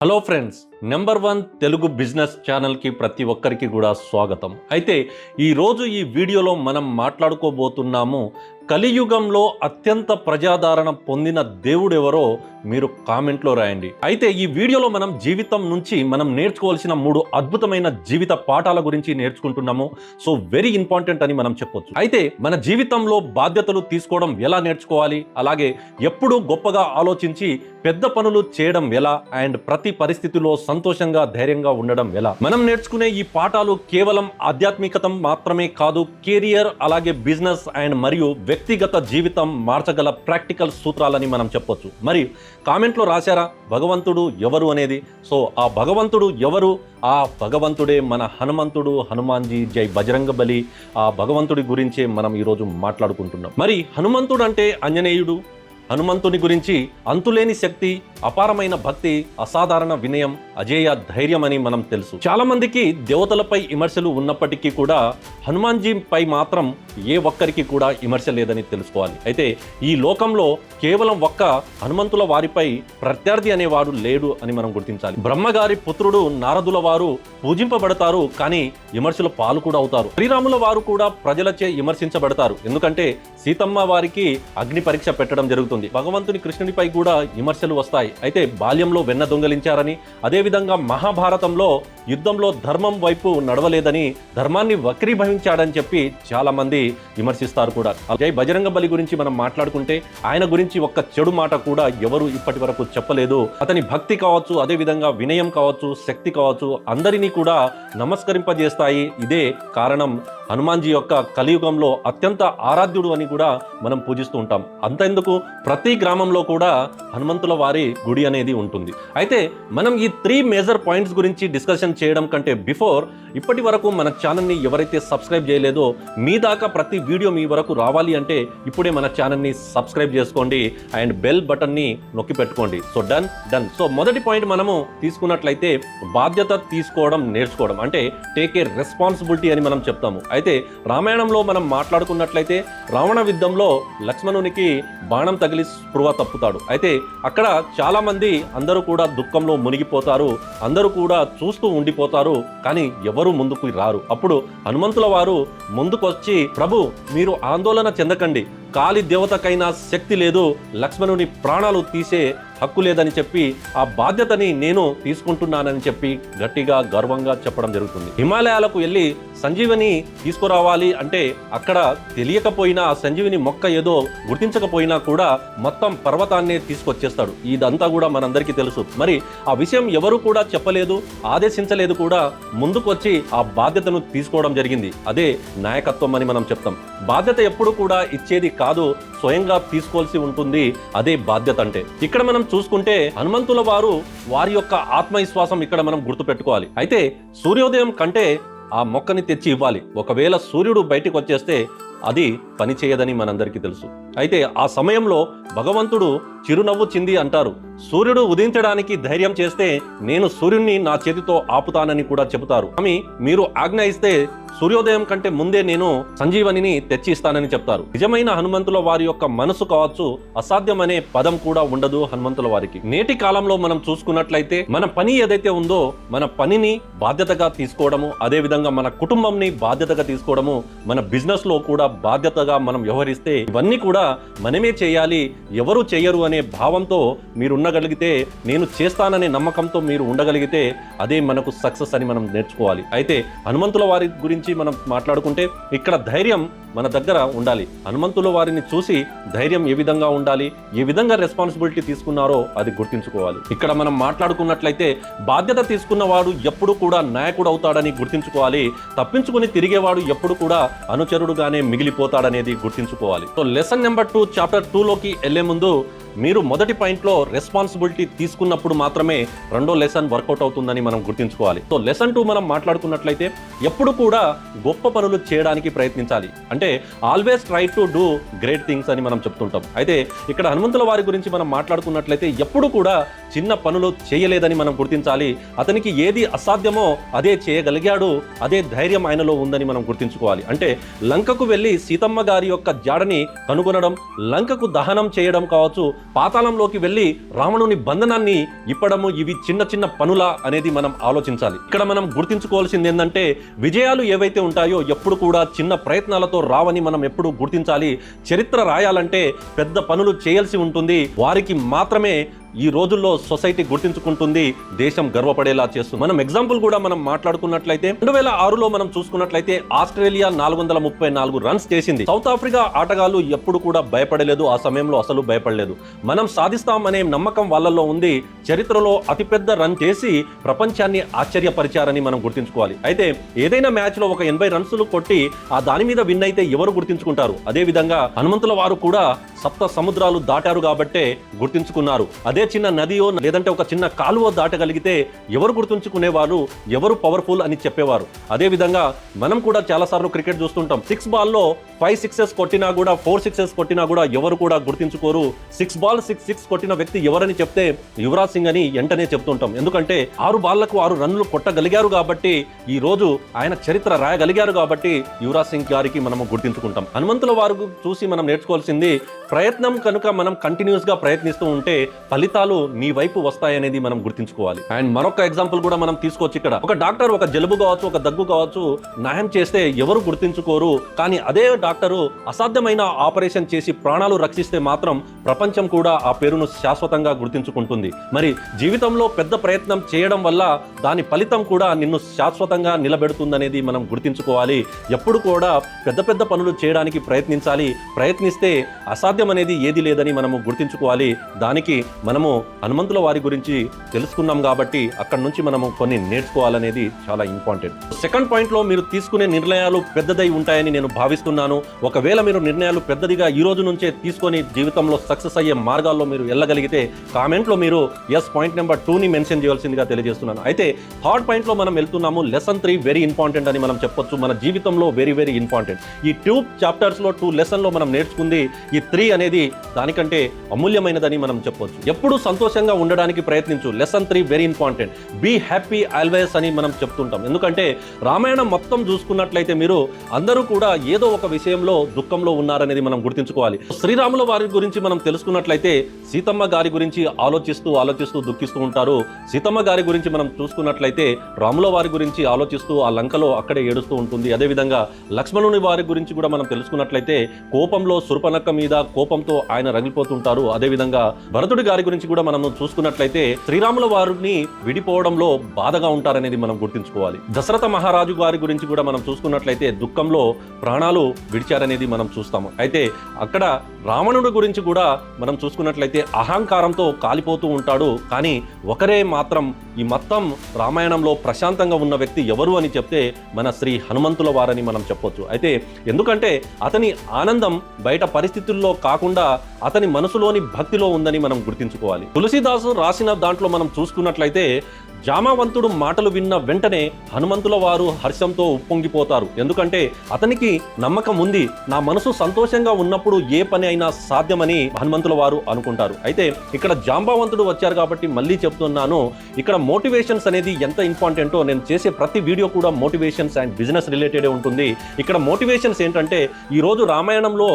Hello friends number one Telugu business ఛానల్కి ప్రతి ఒక్కరికి కూడా స్వాగతం. అయితే ఈరోజు ఈ వీడియోలో మనం మాట్లాడుకోబోతున్నాము కలియుగంలో అత్యంత ప్రజాదరణ పొందిన దేవుడెవరో మీరు కామెంట్లో రాయండి. అయితే ఈ వీడియోలో మనం జీవితం నుంచి మనం నేర్చుకోవాల్సిన మూడు అద్భుతమైన జీవిత పాఠాల గురించి నేర్చుకుంటున్నాము. సో వెరీ ఇంపార్టెంట్ అని మనం చెప్పొచ్చు. అయితే మన జీవితంలో బాధ్యతలు తీసుకోవడం ఎలా నేర్చుకోవాలి? అలాగే ఎప్పుడూ గొప్పగా ఆలోచించి పెద్ద పనులు చేయడం ఎలా? అండ్ ప్రతి పరిస్థితిలో సంతోషంగా ధైర్యంగా ఉండడం ఎలా? మనం నేర్చుకునే ఈ పాఠాలు కేవలం ఆధ్యాత్మికత మాత్రమే కాదు కెరియర్ అలాగే బిజినెస్ అండ్ మరియు వ్యక్తిగత జీవితం మార్చగల ప్రాక్టికల్ సూత్రాలని మనం చెప్పొచ్చు. మరి కామెంట్లో రాశారా భగవంతుడు ఎవరు అనేది? సో ఆ భగవంతుడు ఎవరు? ఆ భగవంతుడే మన హనుమంతుడు హనుమాన్జీ జై బజరంగ బలి. ఆ భగవంతుడి గురించే మనం ఈరోజు మాట్లాడుకుంటున్నాం. మరి హనుమంతుడు అంటే అంజనేయుడు? హనుమంతుని గురించి అంతులేని శక్తి అపారమైన భక్తి అసాధారణ వినయం అజేయ ధైర్యం అని మనం తెలుసు. చాలా మందికి దేవతలపై విమర్శలు ఉన్నప్పటికీ కూడా హనుమాన్జీ పై మాత్రం ఏ ఒక్కరికి కూడా విమర్శ లేదని తెలుసుకోవాలి. అయితే ఈ లోకంలో కేవలం ఒక్క హనుమంతుల వారిపై ప్రత్యర్థి అనేవాడు లేడు అని మనం గుర్తించాలి. బ్రహ్మగారి పుత్రుడు నారదుల వారు పూజింపబడతారు కానీ విమర్శల పాలు కూడా అవుతారు. శ్రీరాముల వారు కూడా ప్రజలచే విమర్శించబడతారు. ఎందుకంటే సీతమ్మ వారికి అగ్ని పరీక్ష పెట్టడం జరుగుతుంది. భగవంతుని కృష్ణునిపై కూడా విమర్శలు వస్తాయి. అయితే బాల్యంలో వెన్న దొంగలించారని అదేవిధంగా మహాభారతంలో యుద్ధంలో ధర్మం వైపు నడవలేదని ధర్మాన్ని వక్రీభవించాడని చెప్పి చాలా మంది విమర్శిస్తారు కూడా. జై బజరంగ బలి గురించి మనం మాట్లాడుకుంటే ఆయన గురించి ఒక్క చెడు మాట కూడా ఎవరు ఇప్పటి వరకు చెప్పలేదు. అతని భక్తి కావచ్చు అదేవిధంగా వినయం కావచ్చు శక్తి కావచ్చు అందరినీ కూడా నమస్కరింపజేస్తాయి. ఇదే కారణం హనుమాన్జీ యొక్క కలియుగంలో అత్యంత ఆరాధ్యుడు అని కూడా మనం పూజిస్తూ ఉంటాం. అంతెందుకు? ప్రతి గ్రామంలో కూడా హనుమంతుల వారి గుడి అనేది ఉంటుంది. అయితే మనం ఈ త్రీ మేజర్ పాయింట్స్ గురించి డిస్కషన్ చేయడం కంటే బిఫోర్ ఇప్పటి వరకు మన ఛానల్ని ఎవరైతే సబ్స్క్రైబ్ చేయలేదో మీ దాకా ప్రతి వీడియో మీ వరకు రావాలి అంటే ఇప్పుడే మన ఛానల్ని సబ్స్క్రైబ్ చేసుకోండి అండ్ బెల్ బటన్ని నొక్కి పెట్టుకోండి. So done done. సో మొదటి పాయింట్ మనము తీసుకున్నట్లయితే బాధ్యత తీసుకోవడం నేర్చుకోవడం అంటే టేక్ ఏ రెస్పాన్సిబిలిటీ అని మనం చెప్తాము. అయితే రామాయణంలో మనం మాట్లాడుకున్నట్లయితే రావణ యుద్ధంలో లక్ష్మణునికి బాణం తగిలి స్పృహ తప్పుతాడు. అయితే అక్కడ చాలామంది అందరూ కూడా దుఃఖంలో మునిగిపోతారు అందరూ కూడా చూస్తూ ఉండిపోతారు కానీ ఎవరు ముందుకు రారు. అప్పుడు హనుమంతుల వారు ముందుకొచ్చి ప్రభు మీరు ఆందోళన చెందకండి. కాలి దేవతకైనా శక్తి లేదు. లక్ష్మణుని ప్రాణాలు తీసే హక్కు లేదని చెప్పి ఆ బాధ్యతని నేను తీసుకుంటున్నానని చెప్పి గట్టిగా గర్వంగా చెప్పడం జరుగుతుంది. హిమాలయాలకు వెళ్ళి సంజీవిని తీసుకురావాలి అంటే అక్కడ తెలియకపోయినా ఆ సంజీవిని మొక్క ఏదో గుర్తించకపోయినా కూడా మొత్తం పర్వతాన్నే తీసుకొచ్చేస్తాడు. ఇదంతా కూడా మనందరికీ తెలుసు. మరి ఆ విషయం ఎవరు కూడా చెప్పలేదు ఆదేశించలేదు కూడా ముందుకొచ్చి ఆ బాధ్యతను తీసుకోవడం జరిగింది. అదే నాయకత్వం అని మనం చెప్తాం. బాధ్యత ఎప్పుడు కూడా ఇచ్చేది కాదు స్వయంగా తీసుకోవాల్సి ఉంటుంది. అదే బాధ్యత అంటే. ఇక్కడ మనం చూసుకుంటే హనుమంతుల వారు వారి యొక్క ఆత్మవిశ్వాసం ఇక్కడ మనం గుర్తుపెట్టుకోవాలి. అయితే సూర్యోదయం కంటే ఆ మొక్కని తెచ్చి ఇవ్వాలి. ఒకవేళ సూర్యుడు బయటికి వచ్చేస్తే అది పని చేయదని మనందరికీ తెలుసు. అయితే ఆ సమయంలో భగవంతుడు చిరునవ్వు చింది అంటారు సూర్యుడు ఉదయించడానికి ధైర్యం చేస్తే నేను సూర్యుడిని నా చేతితో ఆపుతానని కూడా చెబుతారు. ఆమె మీరు ఆజ్ఞ ఇస్తే సూర్యోదయం కంటే ముందే నేను సంజీవనిని తెచ్చి ఇస్తానని చెప్తారు. నిజమైన హనుమంతుల వారి యొక్క మనసు కావచ్చు అసాధ్యం అనే పదం కూడా ఉండదు హనుమంతుల వారికి. నేటి కాలంలో మనం చూసుకున్నట్లయితే మన పని ఏదైతే ఉందో మన పనిని బాధ్యతగా తీసుకోవడము అదే విధంగా మన కుటుంబంని బాధ్యతగా తీసుకోవడము మన బిజినెస్లో కూడా బాధ్యతగా మనం వ్యవహరిస్తే ఇవన్నీ కూడా మనమే చేయాలి ఎవరు చేయరు అనే భావంతో మీరు ఉండగలిగితే నేను చేస్తాననే నమ్మకంతో మీరు ఉండగలిగితే అదే మనకు సక్సెస్ అని మనం నేర్చుకోవాలి. అయితే హనుమంతుల వారి గురించి మనం మాట్లాడుకుంటే ఇక్కడ ధైర్యం మన దగ్గర ఉండాలి. హనుమంతుల వారిని చూసి ధైర్యం ఏ విధంగా ఉండాలి ఏ విధంగా రెస్పాన్సిబిలిటీ తీసుకున్నారో అది గుర్తించుకోవాలి. ఇక్కడ మనం మాట్లాడుకున్నట్లయితే బాధ్యత తీసుకున్నవాడు ఎప్పుడు కూడా నాయకుడు అవుతాడని గుర్తించుకోవాలి. తప్పించుకుని తిరిగేవాడు ఎప్పుడు కూడా అనుచరుడుగానే మిగిలిపోతాడనేది గుర్తించుకోవాలి. So lesson number two chapter టూలోకి వెళ్ళే ముందు మీరు మొదటి పాయింట్లో రెస్పాన్సిబిలిటీ తీసుకున్నప్పుడు మాత్రమే రెండో లెసన్ వర్కౌట్ అవుతుందని మనం గుర్తుంచుకోవాలి. సో లెసన్ టూ మనం మాట్లాడుకున్నట్లయితే ఎప్పుడు కూడా గొప్ప పనులు చేయడానికి ప్రయత్నించాలి. అంటే always try to do great things అని మనం చెప్తుంటాం. అయితే ఇక్కడ హనుమంతుల వారి గురించి మనం మాట్లాడుకున్నట్లయితే ఎప్పుడు కూడా చిన్న పనులు చేయలేదని మనం గుర్తించాలి. అతనికి ఏది అసాధ్యమో అదే చేయగలిగాడు అదే ధైర్యం ఆయనలో ఉందని మనం గుర్తించుకోవాలి. అంటే లంకకు వెళ్ళి సీతమ్మ గారి యొక్క జాడని కనుగొనడం లంకకు దహనం చేయడం కావచ్చు పాతాళంలోకి వెళ్ళి రావణుని బంధనాన్ని ఇప్పడము ఇవి చిన్న చిన్న పనుల అనేది మనం ఆలోచించాలి. ఇక్కడ మనం గుర్తించుకోవాల్సింది ఏంటంటే విజయాలు ఏవైతే ఉంటాయో ఎప్పుడు కూడా చిన్న ప్రయత్నాలతో రావని మనం ఎప్పుడు గుర్తించాలి. చరిత్ర రాయాలంటే పెద్ద పనులు చేయాల్సి ఉంటుంది. వారికి మాత్రమే ఈ రోజుల్లో సొసైటీ గుర్తించుకుంటుంది దేశం గర్వపడేలా చేస్తుంది. మనం ఎగ్జాంపుల్ కూడా మనం మాట్లాడుకున్నట్లయితే రెండు వేల ఆరులో మనం చూసుకున్నట్లయితే ఆస్ట్రేలియా నాలుగు వందల ముప్పై నాలుగు రన్స్ చేసింది. సౌత్ ఆఫ్రికా ఆటగాళ్ళు ఎప్పుడు కూడా భయపడలేదు ఆ సమయంలో అసలు భయపడలేదు. మనం సాధిస్తామనే నమ్మకం వాళ్ళల్లో ఉంది. చరిత్రలో అతిపెద్ద రన్ చేసి ప్రపంచాన్ని ఆశ్చర్యపరిచారని మనం గుర్తించుకోవాలి. అయితే ఏదైనా మ్యాచ్లో ఒక ఎనభై రన్సులు కొట్టి ఆ దాని మీద విన్ అయితే ఎవరు గుర్తించుకుంటారు? అదే విధంగా హనుమంతుల వారు కూడా సప్త సముద్రాలు దాటారు కాబట్టే గుర్తించుకున్నారు. అదే చిన్న నదియో లేదంటే ఒక చిన్న కాలువ దాటగలిగితే ఎవరు గుర్తుంచుకునేవారు? ఎవరు పవర్ఫుల్ అని చెప్పేవారు? అదే విధంగా మనం కూడా చాలాసార్లు క్రికెట్ చూస్తుంటాం. సిక్స్ బాల్లో ఫైవ్ సిక్సెస్ కొట్టినా కూడా ఫోర్ సిక్సెస్ కొట్టినా కూడా ఎవరు కూడా గుర్తించుకోరు. సిక్స్ బాల్ సిక్స్ సిక్స్ కొట్టిన వ్యక్తి ఎవరని చెప్తే యువరాజ్ సింగ్ అని వెంటనే చెప్తుంటాం. ఎందుకంటే ఆరు బాళ్ళకు ఆరు రన్లు కొట్టగలిగారు కాబట్టి ఈ రోజు ఆయన చరిత్ర రాయగలిగారు కాబట్టి యువరాజ్ సింగ్ గారికి మనము గుర్తించుకుంటాం. హనుమంతుల వారు చూసి మనం నేర్చుకోవాల్సింది ప్రయత్నం కనుక మనం కంటిన్యూస్గా ప్రయత్నిస్తూ ఉంటే ఫలితాలు నీ వైపు వస్తాయనేది మనం గుర్తించుకోవాలి. అండ్ మరొక ఎగ్జాంపుల్ కూడా మనం తీసుకోవచ్చు ఇక్కడ. ఒక డాక్టర్ ఒక జలుబు కావచ్చు ఒక దగ్గు కావచ్చు న్యాయం చేస్తే ఎవరు గుర్తించుకోరు కానీ అదే డాక్టరు అసాధ్యమైన ఆపరేషన్ చేసి ప్రాణాలు రక్షిస్తే మాత్రం ప్రపంచం కూడా ఆ పేరును శాశ్వతంగా గుర్తించుకుంటుంది. మరి జీవితంలో పెద్ద ప్రయత్నం చేయడం వల్ల దాని ఫలితం కూడా నిన్ను శాశ్వతంగా నిలబెడుతుందనేది మనం గుర్తించుకోవాలి. ఎప్పుడు కూడా పెద్ద పెద్ద పనులు చేయడానికి ప్రయత్నించాలి. ప్రయత్నిస్తే అసాధ్యం అనేది ఏది లేదని మనము గుర్తించుకోవాలి. దానికి మనం మనము హనుమంతుల వారి గురించి తెలుసుకున్నాం కాబట్టి అక్కడ నుంచి మనము కొన్ని నేర్చుకోవాలనేది చాలా ఇంపార్టెంట్. సెకండ్ పాయింట్లో మీరు తీసుకునే నిర్ణయాలు పెద్దదై ఉంటాయని నేను భావిస్తున్నాను. ఒకవేళ మీరు నిర్ణయాలు పెద్దదిగా ఈ రోజు నుంచే తీసుకొని జీవితంలో సక్సెస్ అయ్యే మార్గాల్లో మీరు వెళ్ళగలిగితే కామెంట్లో మీరు ఎస్ పాయింట్ నెంబర్ టూని మెన్షన్ చేయాల్సిందిగా తెలియజేస్తున్నాను. అయితే థర్డ్ పాయింట్లో మనం వెళ్తున్నాము. లెసన్ త్రీ వెరీ ఇంపార్టెంట్ అని మనం చెప్పొచ్చు. మన జీవితంలో వెరీ వెరీ ఇంపార్టెంట్ ఈ టూ చాప్టర్స్లో టూ లెసన్లో మనం నేర్చుకుంది ఈ త్రీ అనేది దానికంటే అమూల్యమైనదని మనం చెప్పొచ్చు. ఎప్పుడు సంతోషంగా ఉండడానికి ప్రయత్నించు. Lesson three very important be happy always అని మనం చెప్తుంటాం. ఎందుకంటే రామాయణం మొత్తం చూసుకున్నట్లయితే మీరు అందరూ కూడా ఏదో ఒక విషయంలో దుఃఖంలో ఉన్నారనేది మనం గుర్తించుకోవాలి. శ్రీరాముల వారి గురించి మనం తెలుసుకున్నట్లయితే సీతమ్మ గారి గురించి ఆలోచిస్తూ ఆలోచిస్తూ దుఃఖిస్తూ ఉంటారు. సీతమ్మ గారి గురించి మనం చూసుకున్నట్లయితే రాముల వారి గురించి ఆలోచిస్తూ ఆ లంకలో అక్కడే ఏడుస్తూ ఉంటుంది. అదేవిధంగా లక్ష్మణుని వారి గురించి కూడా మనం తెలుసుకున్నట్లయితే కోపంలో సురపనక్క మీద కోపంతో ఆయన రగిలిపోతుంటారు. అదేవిధంగా భరతుడి గారి గురించి కూడా మనం చూసుకున్నట్లయితే శ్రీరాముల వారిని విడిపోవడంలో బాధగా ఉంటారనేది మనం గుర్తుంచుకోవాలి. దశరథ మహారాజు గారి గురించి కూడా మనం చూసుకున్నట్లయితే దుఃఖంలో ప్రాణాలు విడిచారనేది మనం చూస్తాము. అయితే అక్కడ రావణుడి గురించి కూడా మనం చూసుకున్నట్లయితే అహంకారంతో కాలిపోతూ ఉంటాడు. కానీ ఒకరే మాత్రం ఈ మొత్తం రామాయణంలో ప్రశాంతంగా ఉన్న వ్యక్తి ఎవరు అని చెప్తే మన శ్రీ హనుమంతుల వారని మనం చెప్పొచ్చు. అయితే ఎందుకంటే అతని ఆనందం బయట పరిస్థితుల్లో కాకుండా అతని మనసులోని భక్తిలో ఉందని మనం గుర్తించుకోవాలి. తులసిదాసు రాసిన దాంట్లో మనం చూసుకున్నట్లయితే జామవంతుడు మాటలు విన్న వెంటనే హనుమంతుల వారు హర్షంతో ఉప్పొంగిపోతారు. ఎందుకంటే అతనికి నమ్మకం ఉంది నా మనసు సంతోషంగా ఉన్నప్పుడు ఏ పని అయినా సాధ్యమని హనుమంతుల వారు అనుకుంటారు. అయితే ఇక్కడ జాంబావంతుడు వచ్చారు కాబట్టి మళ్ళీ చెప్తున్నాను ఇక్కడ మోటివేషన్స్ అనేది ఎంత ఇంపార్టెంటో నేను చేసే ప్రతి వీడియో కూడా మోటివేషన్స్ అండ్ బిజినెస్ రిలేటెడే ఉంటుంది. ఇక్కడ మోటివేషన్స్ ఏంటంటే ఈరోజు రామాయణంలో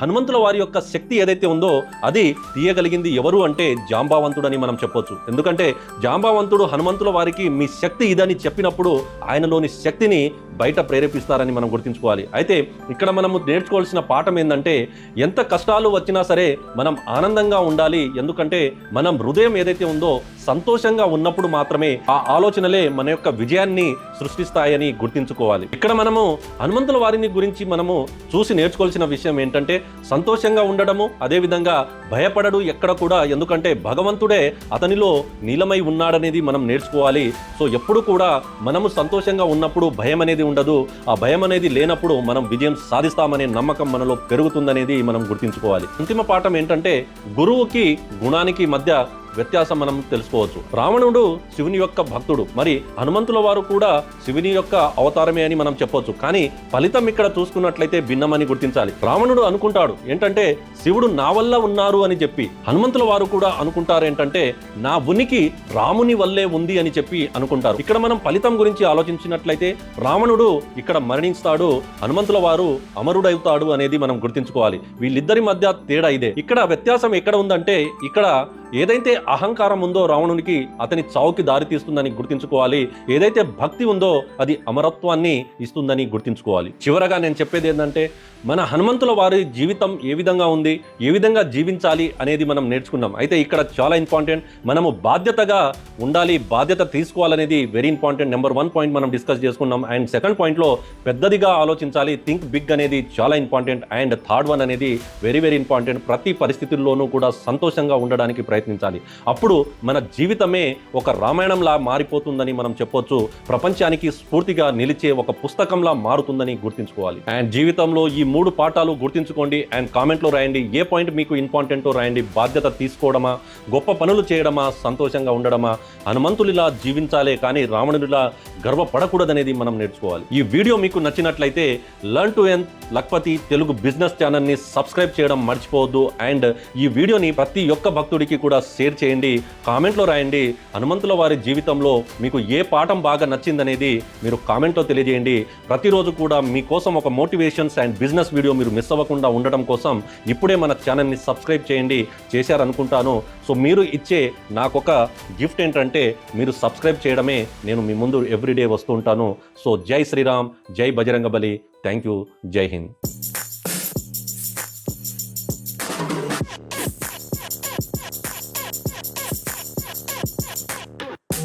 హనుమంతుల వారి యొక్క శక్తి ఏదైతే ఉందో అది తీయగలిగింది ఎవరు అంటే జాంబావంతుడని మనం చెప్పొచ్చు. ఎందుకంటే జాంబావంతుడు హనుమంతుల వారికి మీ శక్తి ఇదని చెప్పినప్పుడు ఆయనలోని శక్తిని బయట ప్రేరేపిస్తారని మనం గుర్తుంచుకోవాలి. అయితే ఇక్కడ మనము నేర్చుకోవాల్సిన పాఠం ఏంటంటే ఎంత కష్టాలు వచ్చినా సరే మనం ఆనందంగా ఉండాలి. ఎందుకంటే మనం హృదయం ఏదైతే ఉందో సంతోషంగా ఉన్నప్పుడు మాత్రమే ఆ ఆలోచనలే మన యొక్క విజయాన్ని సృష్టిస్తాయని గుర్తించుకోవాలి. ఇక్కడ మనము హనుమంతుల వారిని గురించి మనము చూసి నేర్చుకోవాల్సిన విషయం ఏంటంటే సంతోషంగా ఉండడము అదేవిధంగా భయపడడు ఎక్కడ కూడా. ఎందుకంటే భగవంతుడే అతనిలో నీలమై ఉన్నాడనేది మనం నేర్చుకోవాలి. సో ఎప్పుడు కూడా మనము సంతోషంగా ఉన్నప్పుడు భయం అనేది ఉండదు. ఆ భయం అనేది లేనప్పుడు మనం విజయం సాధిస్తామనే నమ్మకం మనలో పెరుగుతుందనేది మనం గుర్తించుకోవాలి. అంతిమ పాఠం ఏంటంటే గురువుకి గుణానికి మధ్య వ్యత్యాసం మనం తెలుసుకోవచ్చు. రావణుడు శివుని యొక్క భక్తుడు. మరి హనుమంతుల వారు కూడా శివుని యొక్క అవతారమే అని మనం చెప్పొచ్చు. కానీ ఫలితం ఇక్కడ చూసుకున్నట్లయితే భిన్నమని గుర్తించాలి. రావణుడు అనుకుంటాడు ఏంటంటే శివుడు నా వల్ల ఉన్నారు అని చెప్పి. హనుమంతుల వారు కూడా అనుకుంటారు ఏంటంటే నా ఉనికి రాముని వల్లే ఉంది అని చెప్పి అనుకుంటారు. ఇక్కడ మనం ఫలితం గురించి ఆలోచించినట్లయితే రావణుడు ఇక్కడ మరణిస్తాడు హనుమంతుల వారు అమరుడవుతాడు అనేది మనం గుర్తించుకోవాలి. వీళ్ళిద్దరి మధ్య తేడా ఇదే. ఇక్కడ వ్యత్యాసం ఎక్కడ ఉందంటే ఇక్కడ ఏదైతే అహంకారం ఉందో రావణునికి అతని చావుకి దారి తీస్తుందని గుర్తించుకోవాలి. ఏదైతే భక్తి ఉందో అది అమరత్వాన్ని ఇస్తుందని గుర్తించుకోవాలి. చివరగా నేను చెప్పేది ఏంటంటే మన హనుమంతుల వారి జీవితం ఏ విధంగా ఉంది ఏ విధంగా జీవించాలి అనేది మనం నేర్చుకున్నాం. అయితే ఇక్కడ చాలా ఇంపార్టెంట్ మనము బాధ్యతగా ఉండాలి బాధ్యత తీసుకోవాలనేది very important number one point మనం డిస్కస్ చేసుకున్నాం. అండ్ సెకండ్ పాయింట్లో పెద్దదిగా ఆలోచించాలి థింక్ బిగ్ అనేది చాలా ఇంపార్టెంట్. అండ్ థర్డ్ వన్ అనేది వెరీ వెరీ ఇంపార్టెంట్ ప్రతి పరిస్థితుల్లోనూ కూడా సంతోషంగా ఉండడానికి ప్రయత్నించాలి. అప్పుడు మన జీవితమే ఒక రామాయణంలా మారిపోతుందని మనం చెప్పొచ్చు. ప్రపంచానికి స్ఫూర్తిగా నిలిచే ఒక పుస్తకంలా మారుతుందని గుర్తించుకోవాలి. అండ్ జీవితంలో ఈ మూడు పాఠాలు గుర్తించుకోండి. అండ్ కామెంట్లో రాయండి. ఏ పాయింట్ మీకు ఇంపార్టెంటో రాయండి. బాధ్యత తీసుకోవడమా? గొప్ప పనులు చేయడమా? సంతోషంగా ఉండడమా? హనుమంతుడిలా జీవించాలే కానీ రావణుడిలా గర్వపడకూడదనేది మనం నేర్చుకోవాలి. ఈ వీడియో మీకు నచ్చినట్లయితే learn to earn Lakhpati Telugu business ఛానల్ని సబ్స్క్రైబ్ చేయడం మర్చిపోవద్దు. అండ్ ఈ వీడియోని ప్రతి ఒక్క భక్తుడికి కూడా షేర్ చేయండి కామెంట్లో రాయండి. హనుమంతుల వారి జీవితంలో మీకు ఏ పాఠం బాగా నచ్చిందనేది మీరు కామెంట్లో తెలియజేయండి. ప్రతిరోజు కూడా మీకోసం ఒక మోటివేషన్స్ అండ్ బిజినెస్ వీడియో మీరు మిస్ అవ్వకుండా ఉండడం కోసం ఇప్పుడే మన ఛానల్ని సబ్స్క్రైబ్ చేయండి చేశారనుకుంటాను. సో మీరు ఇచ్చే నాకొక గిఫ్ట్ ఏంటంటే మీరు సబ్స్క్రైబ్ చేయడమే నేను మీ ముందు ఎవ్రీడే వస్తూ ఉంటాను. సో జై శ్రీరామ్ జై బజరంగబలి థ్యాంక్ యూ జై హింద్.